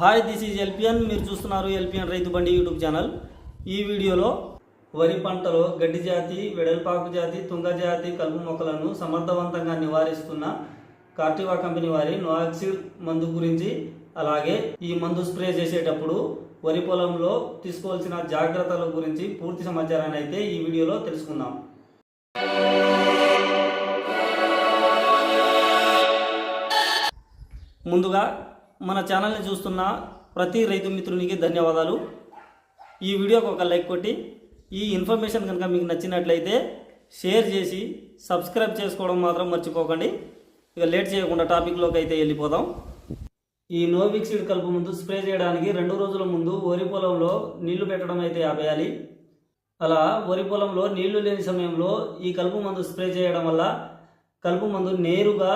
Hi this is LPN. మీరు చూస్తున్నారు LPN రైతు బండి యూట్యూబ్ ఛానల్. ఈ వీడియోలో వరి పంటలో గడ్డి జాతి వెడల్పాకు జాతి తుంగ జాతి కలుపు మొక్కలను సమర్థవంతంగా నివారిస్తున్న కార్టివా కంపెనీ వారి నోయాక్సిడ్ మందు గురించి అలాగే ఈ మందు స్ప్రే చేసేటప్పుడు వరి పొలంలో తీసుకోవాల్సిన జాగ్రత్తల గురించి పూర్తి సమాచారాన్ని అయితే ఈ వీడియోలో తెలుసుకుందాం. ముందుగా మన ఛానల్ని చూస్తున్న ప్రతి రైతు మిత్రునికి ధన్యవాదాలు. ఈ వీడియోకి ఒక లైక్ కొట్టి ఈ ఇన్ఫర్మేషన్ కనుక మీకు నచ్చినట్లయితే షేర్ చేసి సబ్స్క్రైబ్ చేసుకోవడం మాత్రం మర్చిపోకండి. ఇక లేట్ చేయకుండా టాపిక్లోకి అయితే వెళ్ళిపోదాం. ఈ నోవిక్సిడ్ కలుపు ముందు స్ప్రే చేయడానికి రెండు రోజుల ముందు వరి పొలంలో నీళ్ళు పెట్టడం అయితే ఆపేయాలి. అలా వరి పొలంలో నీళ్ళు లేని సమయంలో ఈ కలుపు మందు స్ప్రే చేయడం వల్ల కలుపు మందు నేరుగా